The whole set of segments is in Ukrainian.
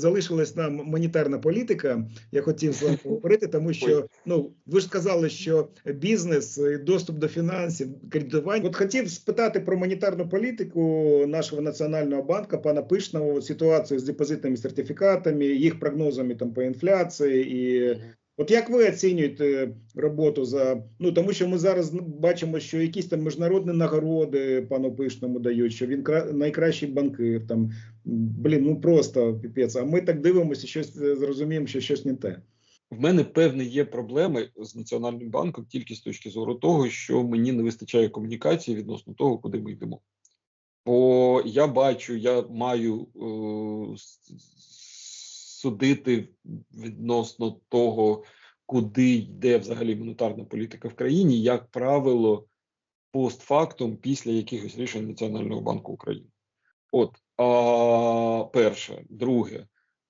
залишилась нам монетарна політика. Я хотів з вами поговорити, тому що ну ви ж сказали, що бізнес, і доступ до фінансів, кредитування. От хотів спитати про монетарну політику нашого національного банку, пана Пишного, ситуацію з депозитними сертифікатами, їх прогнозами там по інфляції і. От як ви оцінюєте роботу за ну тому, що ми зараз бачимо, що якісь там міжнародні нагороди пану пишному дають, що він кра... найкращий банкир. Там блін, ну просто піпець. А ми так дивимося, щось зрозуміємо, що щось не те. В мене певні є проблеми з національним банком тільки з точки зору того, що мені не вистачає комунікації відносно того, куди ми йдемо. Бо я бачу, я маю е, судити відносно того, куди йде взагалі монетарна політика в країні, як правило, постфактум після якихось рішень Національного банку України. От а, перше, друге,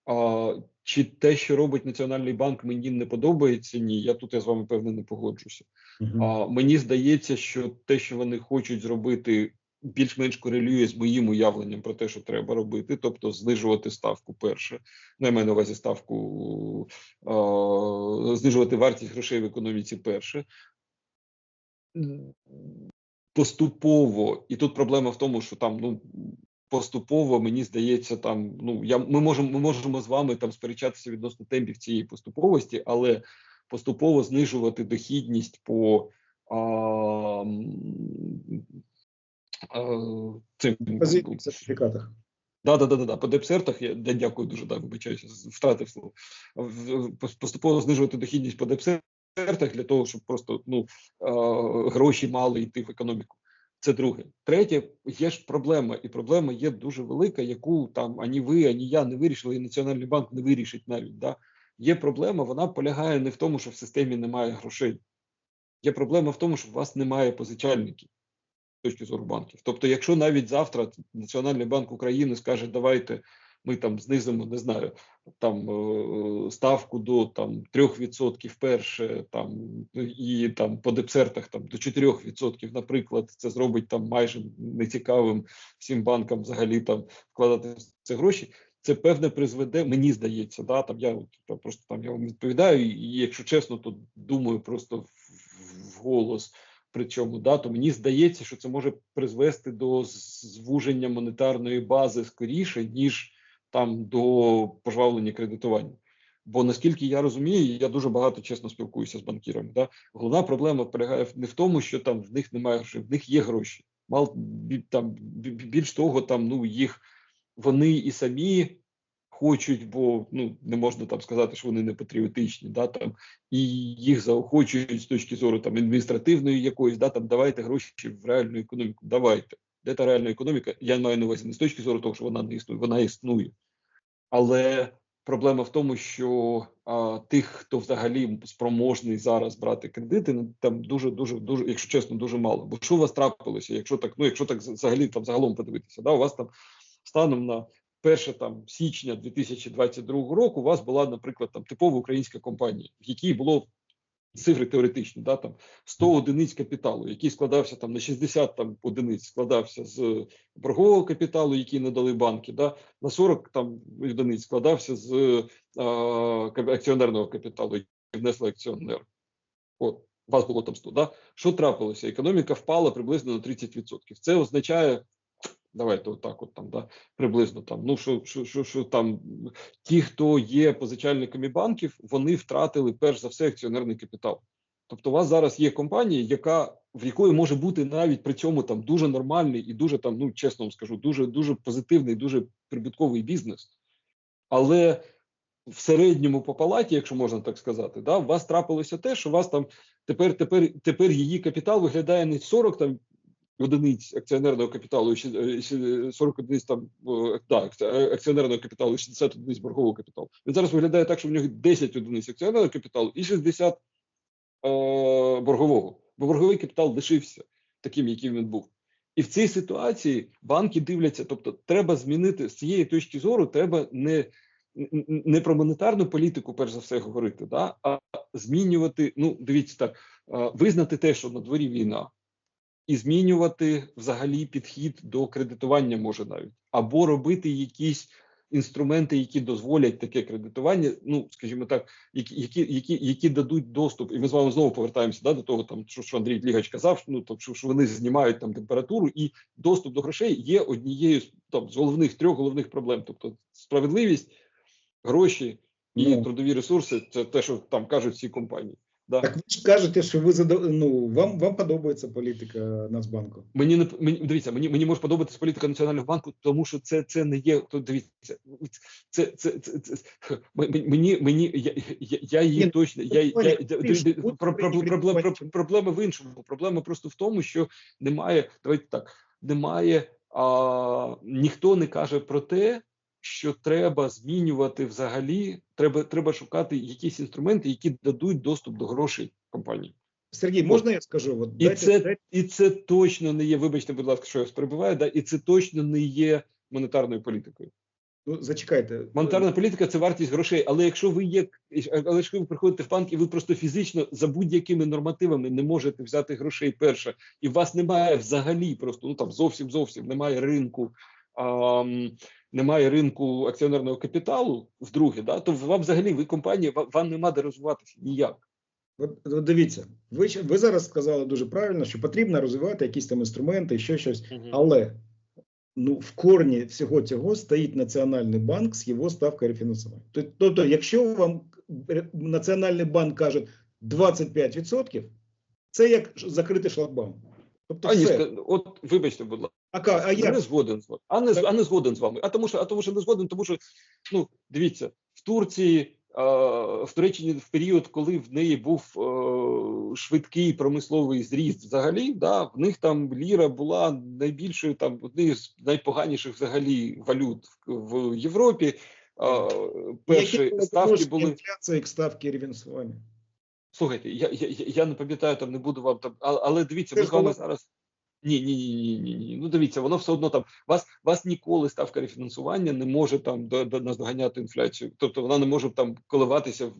а, чи те, що робить Національний банк, мені не подобається? Ні, я тут я з вами певно не погоджуся. Uh -huh. А, Мені здається, що те, що вони хочуть зробити більш-менш корелює з моїм уявленням про те, що треба робити, тобто знижувати ставку перше, ну, я маю на увазі ставку, е, знижувати вартість грошей в економіці перше. Поступово, і тут проблема в тому, що там ну поступово мені здається, там ну я ми можемо ми можемо з вами там сперечатися відносно темпів цієї поступовості, але поступово знижувати дохідність по а, цим сертифікатах. Да, да, да, да, да. По депсертах я, я дякую дуже, да, вибачаюся, втратив слово. Поступово знижувати дохідність по депсертах для того, щоб просто ну, гроші мали йти в економіку. Це друге. Третє, є ж проблема, і проблема є дуже велика, яку там ані ви, ані я не вирішили, і Національний банк не вирішить навіть. Да? Є проблема, вона полягає не в тому, що в системі немає грошей. Є проблема в тому, що у вас немає позичальників з точки зору банків. Тобто, якщо навіть завтра Національний банк України скаже, давайте ми там знизимо, не знаю, там е, ставку до там 3% перше, там і там по депсертах там до 4%, наприклад, це зробить там майже нецікавим всім банкам взагалі там вкладати це гроші. Це певне призведе, мені здається, да там я от, просто там я вам відповідаю, і якщо чесно, то думаю просто в голос. Причому да, то мені здається, що це може призвести до звуження монетарної бази скоріше, ніж там до пожвавлення кредитування. Бо наскільки я розумію, я дуже багато чесно спілкуюся з банкірами. Да? Головна проблема полягає не в тому, що там в них немає грошей, в них є гроші. Мал там більш того, там ну їх вони і самі хочуть, бо ну не можна там сказати, що вони не патріотичні, да там і їх заохочують з точки зору там адміністративної якоїсь, да там давайте гроші в реальну економіку. Давайте. Де та реальна економіка? Я маю на увазі не з точки зору того, що вона не існує, вона існує. Але проблема в тому, що а, тих, хто взагалі спроможний зараз брати кредити, ну, там дуже, дуже, дуже, якщо чесно, дуже мало. Бо що у вас трапилося? Якщо так, ну якщо так взагалі там загалом подивитися, да, у вас там станом на 1 там січня 2022 року у вас була, наприклад, там типова українська компанія, в якій було цифри теоретичні, да, там 100 одиниць капіталу, який складався там на 60 там одиниць, складався з боргового капіталу, який надали банки, да, на 40 там одиниць складався з а, акціонерного капіталу, який внесли акціонер. От. Вас було там 100, да? Що трапилося? Економіка впала приблизно на 30%. Це означає Давайте отак, от там, да, приблизно там. Ну що, що, що, що там ті, хто є позичальниками банків, вони втратили перш за все акціонерний капітал. Тобто, у вас зараз є компанія, яка в якої може бути навіть при цьому там дуже нормальний і дуже там, ну чесно вам скажу, дуже дуже позитивний, дуже прибутковий бізнес. Але в середньому по палаті, якщо можна так сказати, да, у вас трапилося те, що у вас там тепер тепер, тепер її капітал виглядає не 40 там одиниць акціонерного капіталу, 40 одиниць там да, акціонерного капіталу, і 60 одиниць боргового капіталу. Він зараз виглядає так, що в нього 10 одиниць акціонерного капіталу і 60 е, боргового. Бо борговий капітал лишився таким, яким він був. І в цій ситуації банки дивляться, тобто, треба змінити з цієї точки зору, треба не не про монетарну політику, перш за все, говорити, да, а змінювати. Ну, дивіться так, визнати те, що на дворі війна, і змінювати взагалі підхід до кредитування може навіть або робити якісь інструменти, які дозволять таке кредитування, ну скажімо так, які які, які, які дадуть доступ, і ми з вами знову повертаємося да, до того, там що, що Андрій Длігач казав, ну то що, що вони знімають там температуру, і доступ до грошей є однією з там з головних трьох головних проблем, тобто справедливість, гроші і Ну. трудові ресурси. Це те, що там кажуть всі компанії. Да. Так ви ж кажете, що ви задов... ну, вам, вам подобається політика Нацбанку. Мені не мені дивіться, мені мені може подобатися політика національного банку, тому що це це не є. То дивіться, це це це, це, мені мені я, я, я її Ні, точно. Я, я, про, проблема в іншому. Проблема просто в тому, що немає. Давайте так, немає. А, ніхто не каже про те, що треба змінювати взагалі. Треба треба шукати якісь інструменти, які дадуть доступ до грошей компанії. Сергій, можна я скажу? От, І дайте, це дайте- і це точно не є. Вибачте, будь ласка, що я вас перебиваю, да, і це точно не є монетарною політикою. ну, зачекайте. Монетарна політика це вартість грошей. Але якщо ви є, але якщо ви приходите в банк і ви просто фізично за будь-якими нормативами не можете взяти грошей перше, і у вас немає взагалі просто ну там зовсім зовсім немає ринку. А, немає ринку акціонерного капіталу, вдруге, да, то вам взагалі ви компанія, вам, вам нема де розвиватися ніяк. От, от дивіться, ви, ще- ви зараз сказали дуже правильно, що потрібно розвивати якісь там інструменти, ще щось. Але ну, в корні всього цього стоїть Національний банк з його ставкою рефінансування. Тобто, якщо вам Національний банк каже 25%, це як ш- закрити шлагбаум. Тобто, все. ска- от вибачте, будь ласка. А, ка- а Я не згоден з вами. А не, а не згоден з вами. А тому, що, а тому, що не згоден, тому що, ну, дивіться, в Турції, в Туреччині в період, коли в неї був е, швидкий промисловий зріст взагалі, да, в них там ліра була найбільшою, там, однією з найпоганіших взагалі валют в, в Європі. Е, перші Які ставки були. інфляції к ставки рефінансування? Слухайте, я, я, я- не пам'ятаю, там не буду вам там, але дивіться, ми з вами зараз. Ні, ні, ні, ні, ні. Ну дивіться, воно все одно там. Вас вас ніколи ставка рефінансування не може там до, до наздоганяти інфляцію. Тобто вона не може там коливатися в,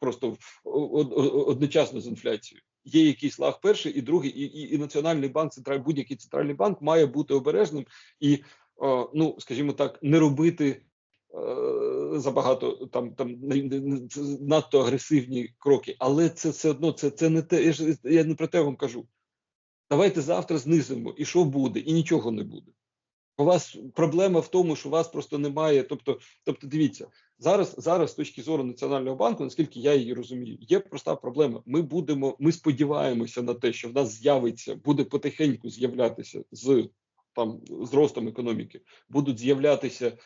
просто в, од- од- одночасно з інфляцією. Є якийсь лаг перший і другий, і, і, і національний банк, централь, будь-який центральний банк має бути обережним і, е, ну скажімо так, не робити. е, Забагато там там надто агресивні кроки, але це все одно це, це не те. Я ж я не про те вам кажу. Давайте завтра знизимо, і що буде, і нічого не буде. У вас проблема в тому, що у вас просто немає. Тобто, тобто, дивіться, зараз, зараз, з точки зору Національного банку, наскільки я її розумію, є проста проблема. Ми будемо, ми сподіваємося на те, що в нас з'явиться, буде потихеньку з'являтися з там з ростом економіки, будуть з'являтися,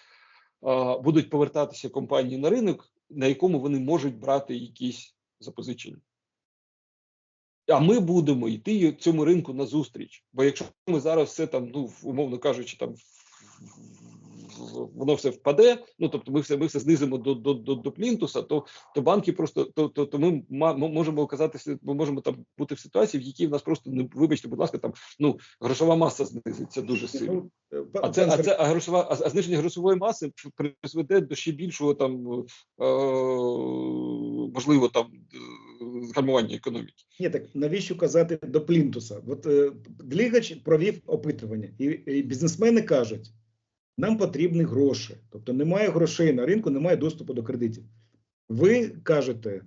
будуть повертатися компанії на ринок, на якому вони можуть брати якісь запозичення. А ми будемо йти цьому ринку назустріч. Бо якщо ми зараз все там, ну умовно кажучи, там воно все впаде. Ну тобто, ми все ми все знизимо до до, до, до плінтуса, то то банки просто то, то, то ми можемо оказатися, ми можемо там бути в ситуації, в якій в нас просто не вибачте, будь ласка, там ну грошова маса знизиться дуже сильно. Ну, А це, а це а грошова, а, а зниження грошової маси призведе до ще більшого там е, можливо там е, гальмування економіки. Ні, так навіщо казати до плінтуса? От е, Глігач провів опитування, і, і бізнесмени кажуть: нам потрібні гроші. Тобто немає грошей на ринку, немає доступу до кредитів. Ви кажете,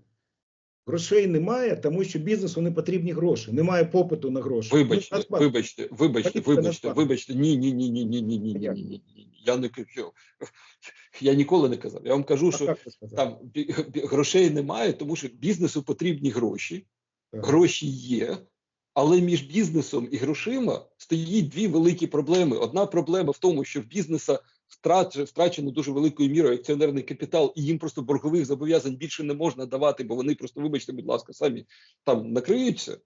грошей немає, тому що бізнесу не потрібні гроші, немає попиту на гроші. Вибачте, Ну, вибачте, вибачте, вибачте, вибачте. Ні, ні, ні, ні, ні, ні, ні, ні, ні, ні, ні. Я не кажу. Я ніколи не казав. Я вам кажу, що там грошей немає, тому що бізнесу потрібні гроші. Гроші є, але між бізнесом і грошима стоїть дві великі проблеми. Одна проблема в тому, що в бізнеса втрачено дуже великою мірою акціонерний капітал, і їм просто боргових зобов'язань більше не можна давати, бо вони просто, вибачте, будь ласка, самі там накриються.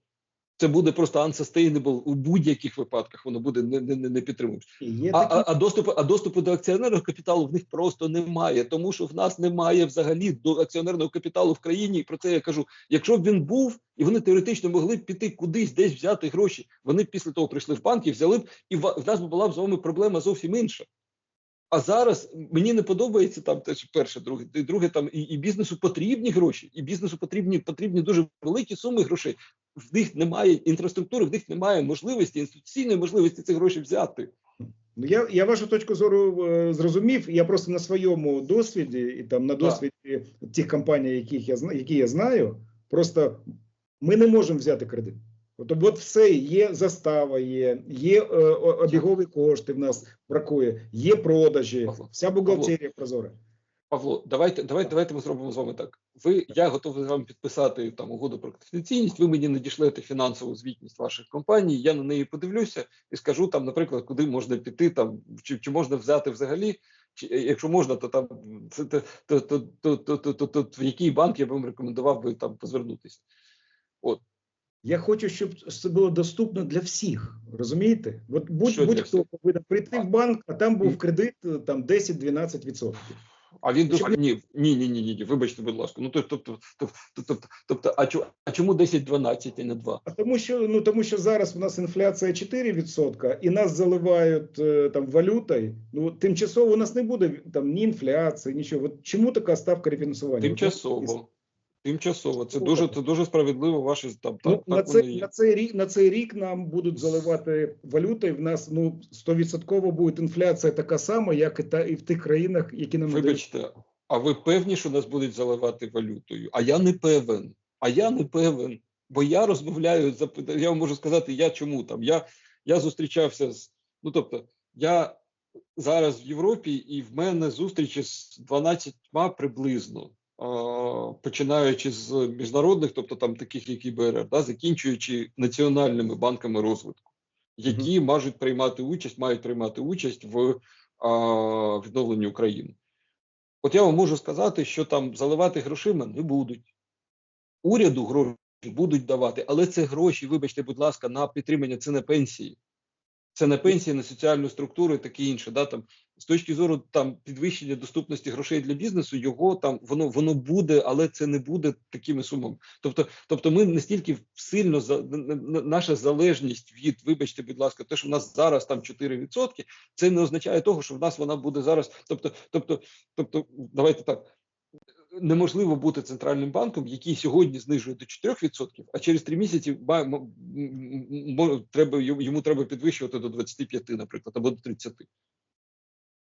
Це буде просто unsustainable у будь-яких випадках. Воно буде не, не, не- підтримувати. Є А, такі а, а доступу, а доступу до акціонерного капіталу в них просто немає, тому що в нас немає взагалі до акціонерного капіталу в країні. І про це я кажу. Якщо б він був, і вони теоретично могли б піти кудись, десь взяти гроші, вони б після того прийшли в банк і взяли б, і в, в нас була б з вами проблема зовсім інша. А зараз мені не подобається там теж перше, друге, друге там і, і бізнесу потрібні гроші, і бізнесу потрібні потрібні дуже великі суми грошей. В них немає інфраструктури, в них немає можливості, інституційної можливості ці гроші взяти. Ну, я, я вашу точку зору е, зрозумів. Я просто на своєму досвіді і там на Так. досвіді тих компаній, яких я які я знаю, просто ми не можемо взяти кредит. От, от все є застава, є, є е, обігові кошти. В нас бракує, є продажі, Павло, вся бухгалтерія прозора. Павло, давайте, давайте, давайте ми зробимо з вами так. Ви, я готовий вам підписати там угоду про конфіденційність. Ви мені надішлете фінансову звітність ваших компаній. Я на неї подивлюся і скажу там, наприклад, куди можна піти, там чи, чи можна взяти взагалі. Чи е, якщо можна, то там це то, то, то, то, то, то, то, то в який банк я б вам рекомендував би там позвернутися. Я хочу, щоб це було доступно для всіх. Розумієте? От будь, будь-хто повинен прийти в банк, а там був кредит е, там 10-12 відсотків. А він доступ... ні, ні, ні, ні, ні, ні, вибачте, будь ласка. Ну тобто, тобто, тобто, тобто, тобто, а чому, а чому 10-12, а не 2? А тому що ну тому що зараз у нас інфляція 4%, і нас заливають е, там валютою. Ну тимчасово у нас не буде там ні інфляції, нічого. От чому така ставка рефінансування? Тимчасово. Тимчасово. Це дуже, це дуже справедливо. Ваші там Ну, так, на є. на цей рік на цей рік нам будуть заливати валютою. В нас ну 100% буде інфляція така сама, як і та і в тих країнах, які нам. Вибачте, а ви певні, що нас будуть заливати валютою? А я не певен. А я не певен. Бо я розмовляю я вам можу сказати, я чому там. Я, я зустрічався з. Ну тобто, я зараз в Європі, і в мене зустрічі з 12 приблизно. Починаючи з міжнародних, тобто там таких, як ІБРР, да, закінчуючи національними банками розвитку, які можуть приймати участь, мають приймати участь в а, відновленні України. От я вам можу сказати, що там заливати грошима не будуть. Уряду гроші будуть давати, але це гроші, вибачте, будь ласка, на підтримання, це не пенсії. Це не пенсії, на соціальну структуру і таке інше. Да, там, з точки зору там, підвищення доступності грошей для бізнесу, його там воно воно буде, але це не буде такими сумами. Тобто, тобто ми настільки сильно за наша залежність від, вибачте, будь ласка, те, що в нас зараз там 4%, це не означає того, що в нас вона буде зараз. Тобто, тобто, тобто, давайте так. Неможливо бути центральним банком, який сьогодні знижує до 4%, а через три місяці треба йому треба підвищувати до 25, наприклад, або до 30.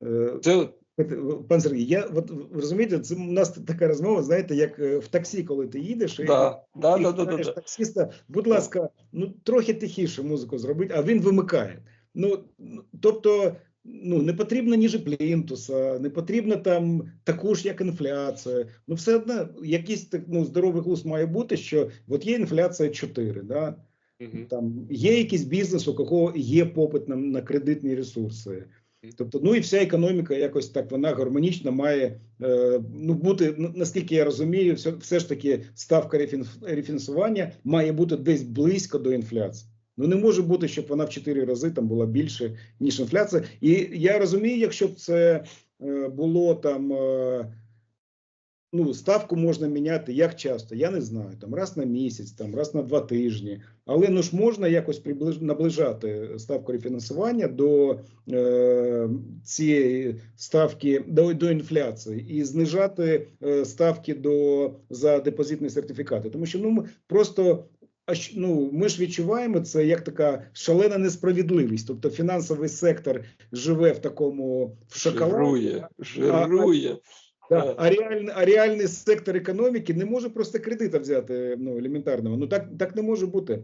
Е, Це Пан Сергій, я от розумієте, це у нас така розмова, знаєте, як е, в таксі, коли ти їдеш, і да, да, да, да, да, таксиста, будь ласка, ну трохи тихіше музику зробити, а він вимикає. Ну, тобто, ну не потрібно ніже плінтуса, не потрібно там таку ж, як інфляція. Ну, все одно, якийсь так, ну, здоровий глузд має бути, що от є інфляція 4, да? Там є якийсь бізнес, у кого є попит на, на кредитні ресурси. Тобто, ну і вся економіка якось так вона гармонічно має е, ну бути наскільки я розумію, все, все ж таки ставка рефінансування має бути десь близько до інфляції. Ну не може бути, щоб вона в 4 рази там була більше ніж інфляція. І я розумію, якщо б це е, було там. Е, Ну, ставку можна міняти як часто, я не знаю, там раз на місяць, там раз на два тижні. Але ну ж можна якось приближ... наближати ставку рефінансування до е, цієї ставки до, до інфляції і знижати е, ставки до за депозитні сертифікати. Тому що ну просто ну, ми ж відчуваємо це як така шалена несправедливість. Тобто фінансовий сектор живе в такому в шоколаді, Жирує, жирує. Да, а реальний, а реальний сектор економіки не може просто кредита взяти ну, елементарного. Ну так, так не може бути.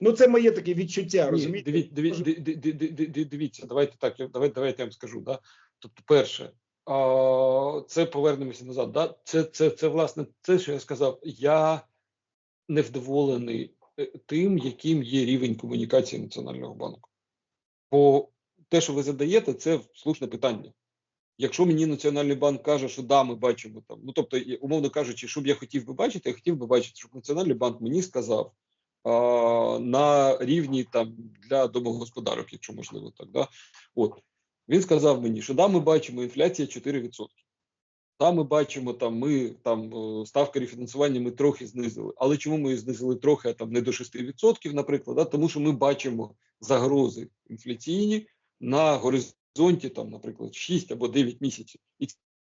Ну, це моє таке відчуття, Ні, розумієте? диві- диві- Може- Дивіться, давайте так, давайте, давайте я вам скажу. Да? Тобто, перше, а, це повернемося назад. Да? Це, це, це, власне, це, що я сказав. Я невдоволений е, тим, яким є рівень комунікації Національного банку. Бо те, що ви задаєте, це слушне питання. Якщо мені Національний банк каже, що да, ми бачимо там, ну тобто, умовно кажучи, що б я хотів би бачити, я хотів би бачити, щоб Національний банк мені сказав а, на рівні там для домогосподарок, якщо можливо так. Да? От він сказав мені, що да, ми бачимо інфляція 4%. Да, ми бачимо там, ми там е, ставка рефінансування ми трохи знизили. Але чому ми її знизили трохи, а там не до 6%, наприклад, да? тому що ми бачимо загрози інфляційні на горизонті, там, наприклад, 6 або 9 місяців. І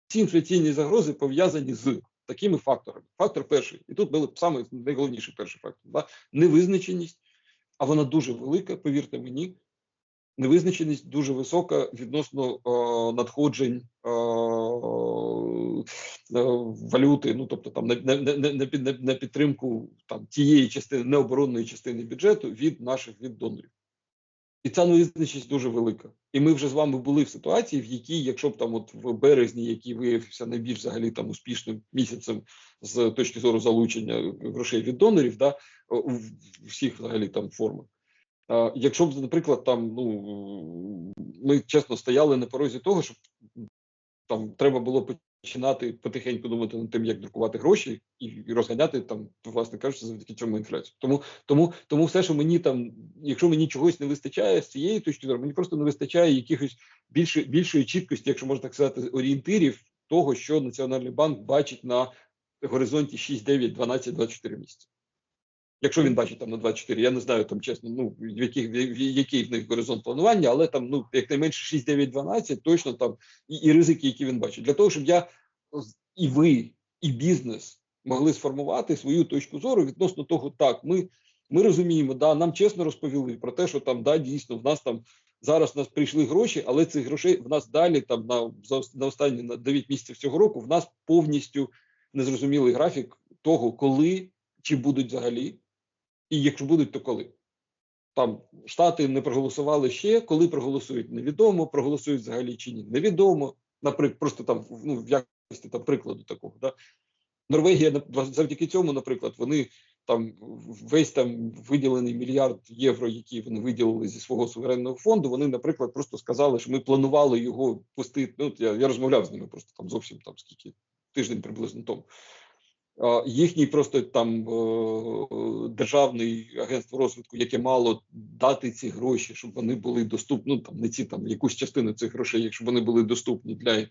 ці інфляційні загрози пов'язані з такими факторами. Фактор перший, і тут був саме найголовніший перший фактор да? невизначеність, а вона дуже велика, повірте мені, невизначеність дуже висока відносно е, надходжень е, е, валюти. Ну тобто, там на, на, на, підтримку там тієї частини необоронної частини бюджету від наших від донорів. І ця невизначеність дуже велика. І ми вже з вами були в ситуації, в якій, якщо б там, от в березні, який виявився найбільш взагалі там успішним місяцем з точки зору залучення грошей від донорів, да у всіх взагалі там формах. Якщо б, наприклад, там ну ми чесно стояли на порозі того, щоб там треба було починати потихеньку думати над тим, як друкувати гроші, і розганяти там, власне кажучи, завдяки цьому інфляцію. Тому тому, тому все, що мені там, якщо мені чогось не вистачає з цієї точки зору, мені просто не вистачає якихось більше більшої чіткості, якщо можна так сказати, орієнтирів того, що Національний банк бачить на горизонті 6, 9, 12, 24 місяці. Якщо він бачить там на 24, я не знаю там чесно, ну в яких в який в них горизонт планування, але там ну якнайменше 6, 9, 12, точно там і, і ризики, які він бачить, для того, щоб я і ви, і бізнес могли сформувати свою точку зору відносно того, так ми ми розуміємо, да нам чесно розповіли про те, що там да дійсно в нас там зараз в нас прийшли гроші, але цих грошей в нас далі там на на останні на 9 місяців цього року в нас повністю незрозумілий графік того, коли чи будуть взагалі. І якщо будуть, то коли там штати не проголосували ще, коли проголосують, невідомо, проголосують взагалі чи ні, невідомо. Наприклад, просто там ну, в якості там прикладу такого. Да? Норвегія завдяки цьому, наприклад, вони там весь там виділений мільярд євро, які вони виділили зі свого суверенного фонду. Вони, наприклад, просто сказали, що ми планували його пустити. Ну я я розмовляв з ними просто там зовсім там скільки тиждень приблизно тому їхній просто там державний агентство розвитку, яке мало дати ці гроші, щоб вони були доступні. Ну там не ці там якусь частину цих грошей, якщо вони були доступні для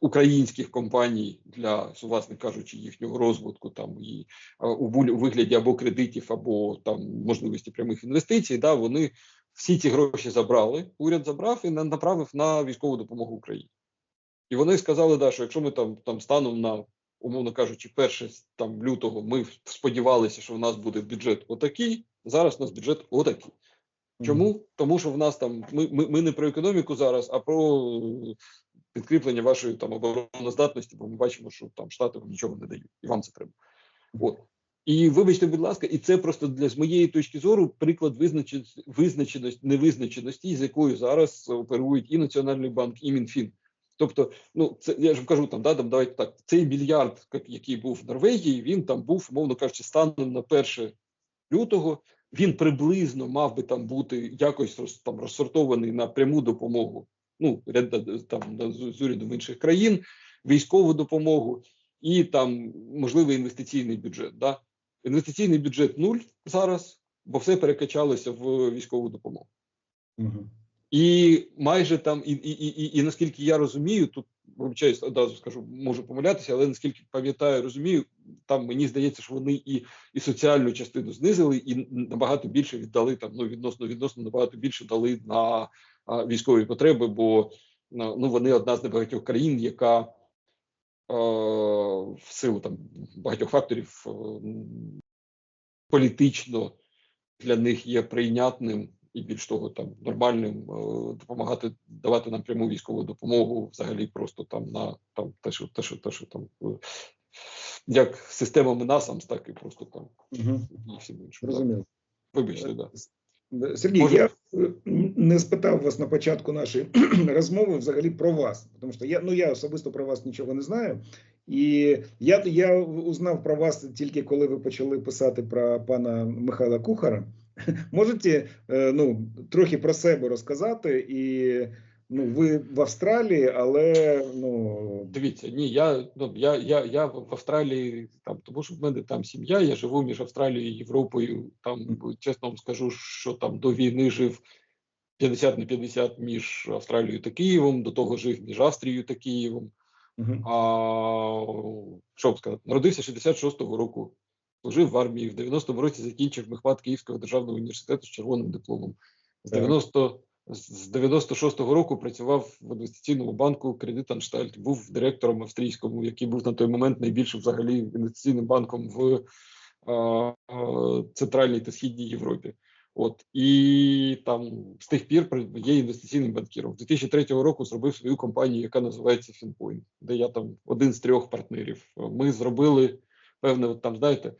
українських компаній для власне кажучи їхнього розвитку, там і у вигляді або кредитів, або там можливості прямих інвестицій, да вони всі ці гроші забрали. Уряд забрав і направив на військову допомогу Україні. І вони сказали, да, що якщо ми там там станом на умовно кажучи, перше там лютого ми сподівалися, що в нас буде бюджет отакий. Зараз у нас бюджет отакий. Чому? Тому що в нас там ми, ми, ми не про економіку зараз, а про підкріплення вашої там обороноздатності, бо ми бачимо, що там штати вам нічого не дають, і вам це треба. От. І вибачте, будь ласка, і це просто для з моєї точки зору приклад визначеності, визначеності невизначеності, з якою зараз оперують і Національний банк, і МінФін. Тобто, ну це я ж кажу там, да, там давайте так. Цей мільярд, який був в Норвегії, він там був, мовно кажучи, станом на 1 лютого. Він приблизно мав би там бути якось там розсортований на пряму допомогу. Ну там з урядом інших країн, військову допомогу і там можливий інвестиційний бюджет. Да? Інвестиційний бюджет нуль зараз, бо все перекачалося в військову допомогу. Угу. І майже там, і і, і, і наскільки я розумію, тут вибачаюсь, одразу скажу, можу помилятися, але наскільки пам'ятаю, розумію, там мені здається, що вони і і соціальну частину знизили, і набагато більше віддали там. Ну відносно відносно набагато більше дали на а, військові потреби, бо ну вони одна з небагатьох країн, яка е, в силу там багатьох факторів е, політично для них є прийнятним і більш того, там нормальним е, допомагати давати нам пряму військову допомогу, взагалі просто там на там те, що те, що те, що там е, як системами NASAMS, так і просто там угу. і всім іншим. Розуміло. Вибачте, да. Сергій, Може? я не спитав вас на початку нашої розмови взагалі про вас, тому що я ну я особисто про вас нічого не знаю. І я я узнав про вас тільки коли ви почали писати про пана Михайла Кухара. Можете е, ну, трохи про себе розказати, і ну, ви в Австралії, але ну дивіться, ні, я ну я я, я в Австралії там, тому що в мене там сім'я. Я живу між Австралією і Європою. Там чесно вам скажу, що там до війни жив 50 на 50 між Австралією та Києвом. До того жив між Австрією та Києвом. Uh -huh. А що б сказати, народився 66-го року служив в армії. В 90-му році закінчив Мехват Київського державного університету з червоним дипломом. З 90 з 96-го року працював в інвестиційному банку Кредитанштальт, був директором австрійському, який був на той момент найбільшим взагалі інвестиційним банком в а, центральній та східній Європі. От і там з тих пір є інвестиційним банкіром. З 2003 року зробив свою компанію, яка називається FinPoint, де я там один з трьох партнерів. Ми зробили певне, от там знаєте,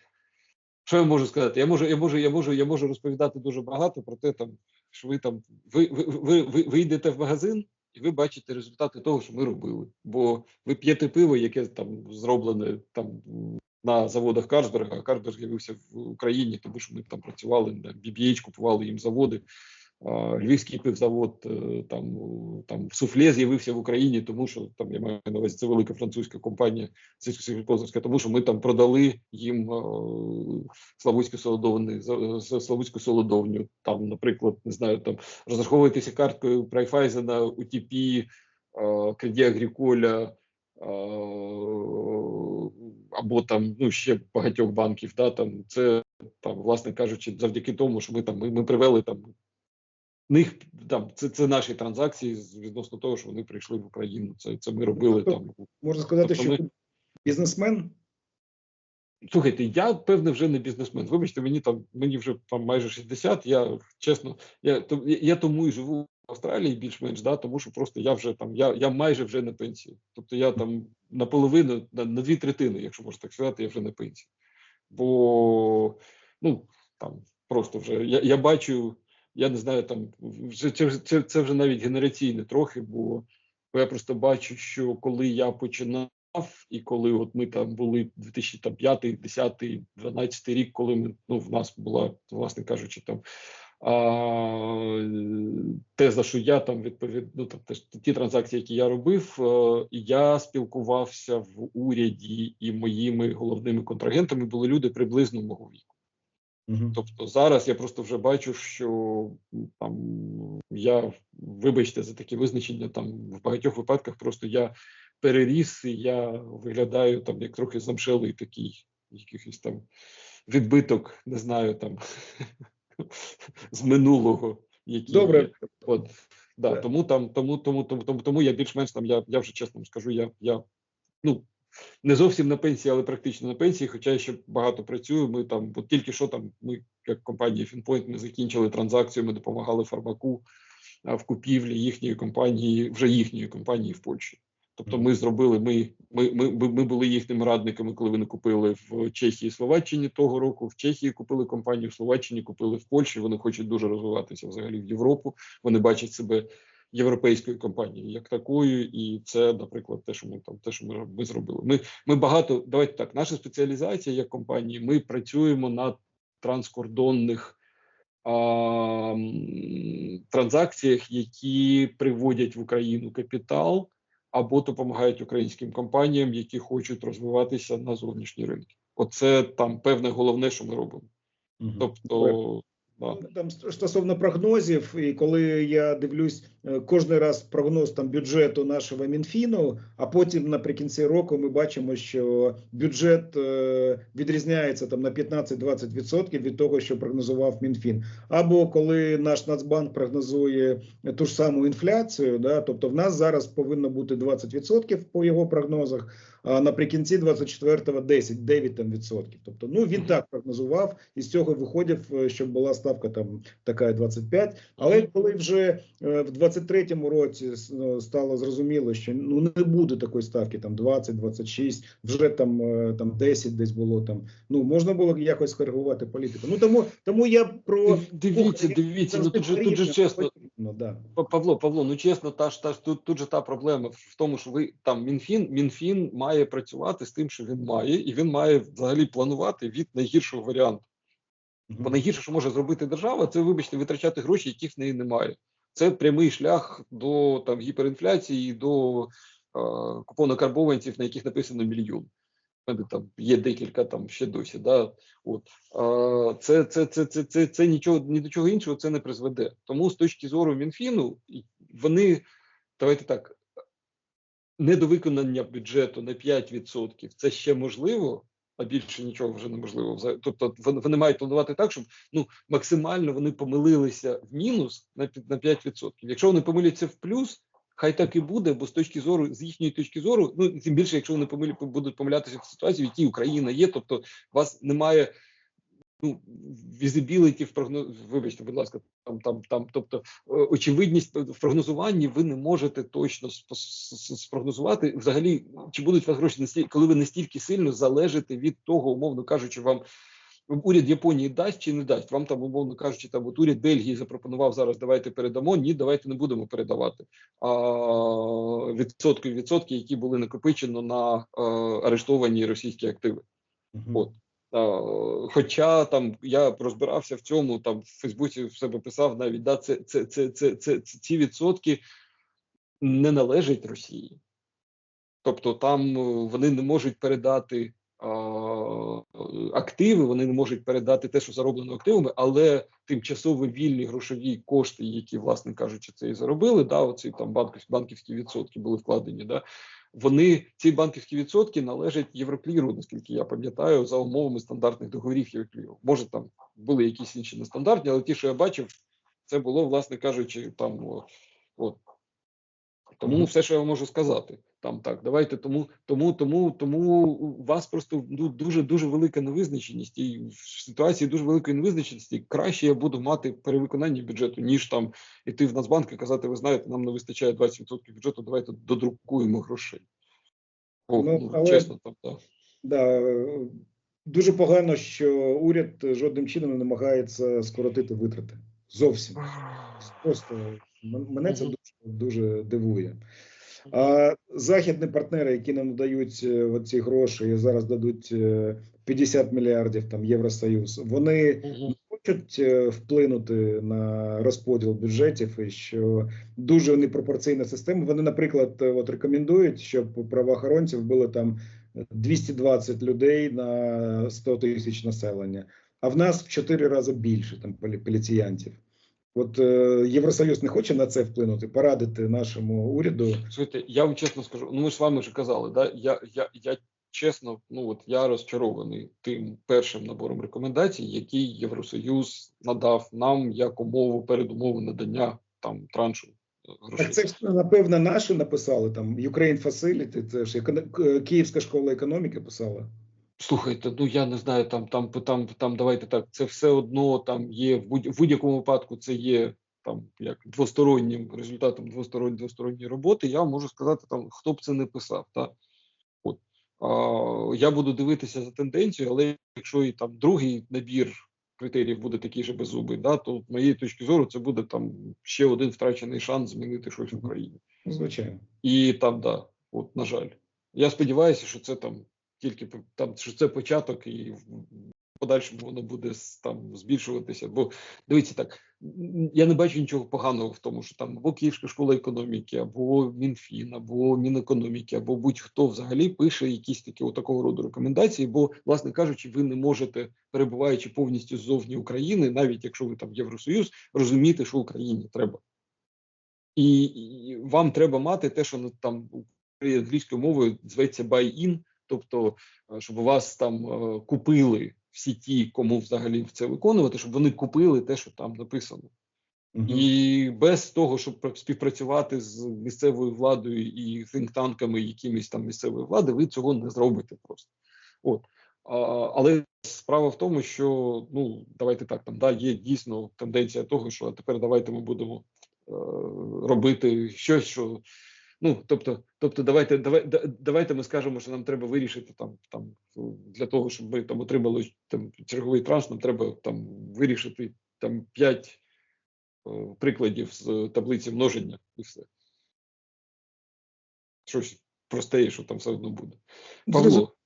що я можу сказати? Я можу, я можу, я можу, я можу розповідати дуже багато про те, там що ви там ви, ви, ви, ви, ви йдете в магазин. І ви бачите результати того, що ми робили. Бо ви п'єте пиво, яке там зроблене там на заводах Карсберга, Карсберг з'явився в Україні, тому що ми там працювали, на BBH купували їм заводи. Львівський пивзавод, е, там, там суфле з'явився в Україні, тому що там я маю на увазі, це велика французька компанія сільськогосподарська, тому що ми там продали їм е, славутську за- славутську солодовню. Там, наприклад, не знаю, там розраховуєтеся карткою Прайфайзена, УТП, е, Креді Агріколя, е, або там ну ще багатьох банків. Да, там це там, власне кажучи, завдяки тому, що ми там ми, ми привели там них там це, це наші транзакції з- відносно того, що вони прийшли в Україну. Це це ми робили там. Можна сказати, Тобто що ми- бізнесмен. Слухайте, я певне вже не бізнесмен. Вибачте, мені там мені вже там майже 60, Я чесно, я то я, я тому і живу в Австралії більш-менш, да, тому що просто я вже там, я, я майже вже на пенсії. Тобто я там наполовину, на, на дві третини, якщо можна так сказати, я вже на пенсії. Бо ну там просто вже я, я бачу, я не знаю, там вже це, це, це вже навіть генераційне трохи, бо, бо я просто бачу, що коли я починав. І коли от ми там були 2005, 10, 12 рік, коли ми ну в нас була, власне кажучи, там а, те, за що я там відповід, ну там теж ті транзакції, які я робив, е, я спілкувався в уряді, і моїми головними контрагентами були люди приблизно мого віку. Тобто зараз я просто вже бачу, що там я, вибачте за таке визначення, там в багатьох випадках просто я переріс, і я виглядаю там як трохи замшелий такий, якийсь там відбиток, не знаю, там з минулого. Який Добре. От, да, тому там, тому, тому, тому, тому, тому я більш-менш там, я, я вже чесно вам скажу, я, я ну, не зовсім на пенсії, але практично на пенсії, хоча я ще багато працюю. Ми там, от тільки що там, ми, як компанія Finpoint, ми закінчили транзакцію, ми допомагали фармаку в купівлі їхньої компанії, вже їхньої компанії в Польщі. Тобто, ми зробили, ми, ми, ми, ми були їхніми радниками, коли вони купили в Чехії і Словаччині того року. В Чехії купили компанію, в Словаччині купили в Польщі. Вони хочуть дуже розвиватися взагалі в Європу. Вони бачать себе європейською компанією як такою, і це, наприклад, те, що ми там, те, що ми, ми зробили. Ми, ми багато давайте так. Наша спеціалізація як компанії. Ми працюємо на транскордонних а, транзакціях, які приводять в Україну капітал або допомагають українським компаніям, які хочуть розвиватися на зовнішні ринки. Оце там певне головне, що ми робимо. Тобто, Там стосовно прогнозів, і коли я дивлюсь е, кожен раз прогноз там бюджету нашого Мінфіну, а потім наприкінці року ми бачимо, що бюджет е, відрізняється там на 15-20% від того, що прогнозував Мінфін. Або коли наш Нацбанк прогнозує ту ж саму інфляцію, да, тобто в нас зараз повинно бути 20% по його прогнозах, наприкінці 24-го 10, 9 там відсотків. Тобто, ну він так прогнозував, і з цього виходив, е, щоб була ставка там така 25. Але коли вже е, в 23-му році ну, стало зрозуміло, що ну не буде такої ставки, там 20, 26, вже там е, там 10 десь було там. Ну можна було якось скоригувати політику. Ну тому тому я про Дивіться, дивіться, ну тут же тут же чесно. Ну, да. Павло, Павло, ну чесно, та ж та ж тут, тут же та проблема в тому, що ви там Мінфін, Мінфін має працювати з тим, що він має, і він має взагалі планувати від найгіршого варіанту. Бо найгірше, що може зробити держава, це вибачте, витрачати гроші, яких в неї немає. Це прямий шлях до там гіперінфляції, до е, купонокарбованців, на яких написано мільйон. Мене там є декілька там ще досі. Да? От е, це, це, це, це, це, це нічого ні до чого іншого це не призведе. Тому з точки зору Мінфіну, вони давайте так. Недовиконання бюджету на 5% це ще можливо, а більше нічого вже неможливо. Тобто вони, мають планувати так, щоб ну максимально вони помилилися в мінус на 5%. Якщо вони помиляться в плюс, хай так і буде, бо з точки зору, з їхньої точки зору, ну тим більше, якщо вони помилі будуть помилятися в ситуації, в якій Україна є, тобто у вас немає ну, візибіліті в прогноз, вибачте, будь ласка, там, там, там, тобто е, очевидність в прогнозуванні ви не можете точно спрогнозувати. Взагалі, чи будуть вас гроші настільки, коли ви настільки сильно залежите від того, умовно кажучи, вам уряд Японії дасть чи не дасть. Вам там, умовно кажучи, там от уряд Бельгії запропонував зараз, давайте передамо. Ні, давайте не будемо передавати. А відсотки відсотки, які були накопичено на е, арештовані російські активи. Мгм. От. А, Хоча там я розбирався в цьому, там в Фейсбуці в себе писав навіть да, це, це, це, це, це, це ці відсотки не належать Росії. Тобто там е, вони не можуть передати а, активи, вони не можуть передати те, що зароблено активами, але тимчасово вільні грошові кошти, які, власне кажучи, це і заробили, да, оці там банківські, відсотки були вкладені, да, вони ці банківські відсотки належать Єврокліру, наскільки я пам'ятаю, за умовами стандартних договорів Єврокліру. Може, там були якісь інші нестандартні, але ті, що я бачив, це було, власне кажучи, там от. Тому все, що я можу сказати, там так. Давайте тому, тому, тому, тому у вас просто ну, дуже дуже велика невизначеність, і в ситуації дуже великої невизначеності краще я буду мати перевиконання бюджету, ніж там іти в Нацбанк і казати, ви знаєте, нам не вистачає 20% бюджету, давайте додрукуємо грошей. О, Ну, ну, але- чесно, там так. Да, дуже погано, що уряд жодним чином не намагається скоротити витрати. Зовсім. Просто мене це дуже, дуже дивує. А західні партнери, які нам надають е, оці гроші і зараз дадуть е, 50 мільярдів там Євросоюз, вони хочуть е, вплинути на розподіл бюджетів і що дуже непропорційна система. Вони, наприклад, е, от рекомендують, щоб правоохоронців було там 220 людей на 100 тисяч населення, а в нас в 4 рази більше там полі- поліціянтів. От е, Євросоюз не хоче на це вплинути, порадити нашому уряду. Слухайте, я вам чесно скажу, ну ми ж з вами вже казали, да? я, я, я чесно, ну от я розчарований тим першим набором рекомендацій, який Євросоюз надав нам як умову передумову надання там траншу е, грошей. Так це напевно наші написали там Ukraine Facility, це ж Київська школа економіки писала. Слухайте, ну я не знаю, там, там, там, там, давайте так, це все одно там є в будь- в будь-якому випадку. Це є там як двостороннім результатом двосторонньої двосторонньої роботи. Я можу сказати там, хто б це не писав. Та от а, я буду дивитися за тенденцією, але якщо і там другий набір критеріїв буде такий же беззубий, да, то з моєї точки зору це буде там ще один втрачений шанс змінити щось в Україні. Звичайно. І там, да, от, на жаль. Я сподіваюся, що це там тільки там, що це початок, і в подальшому воно буде там збільшуватися. Бо дивіться так, я не бачу нічого поганого в тому, що там або Київська школа економіки, або Мінфін, або Мінекономіки, або будь-хто взагалі пише якісь такі такого роду рекомендації. Бо, власне кажучи, ви не можете, перебуваючи повністю ззовні України, навіть якщо ви там Євросоюз, розуміти, що Україні треба. І, вам треба мати те, що ну, там англійською мовою зветься buy-in, тобто, е, щоб у вас там е, купили всі ті, кому взагалі це виконувати, щоб вони купили те, що там написано. Мгм. І без того, щоб співпрацювати з місцевою владою і think-танками якимись там місцевої влади, ви цього не зробите просто. От. А, але справа в тому, що ну давайте так, там да, є дійсно тенденція того, що тепер давайте ми будемо е, робити щось, що ну тобто, тобто, давайте, давай, давайте ми скажемо, що нам треба вирішити там, там для того, щоб ми там отримали там черговий транш, нам треба там вирішити там п'ять е, прикладів з таблиці множення і все. Щось просте, що там все одно буде. Павло,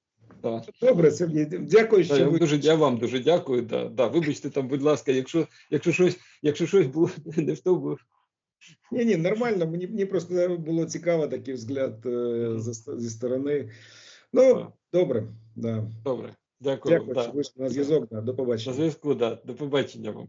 да. Добре, Сергій, дякую, Да, що я, ви дуже, я вам дуже дякую. Да, да. Вибачте там, будь ласка, якщо, якщо щось, якщо щось було не в тому. Ні, ні, нормально. Мені, мені просто було цікаво такий взгляд е, за- зі сторони. Ну, добре, да. Добре, дякую. Дякую, да. що вийшли на зв'язок. Да. До На побачення. зв'язку, да. До побачення вам.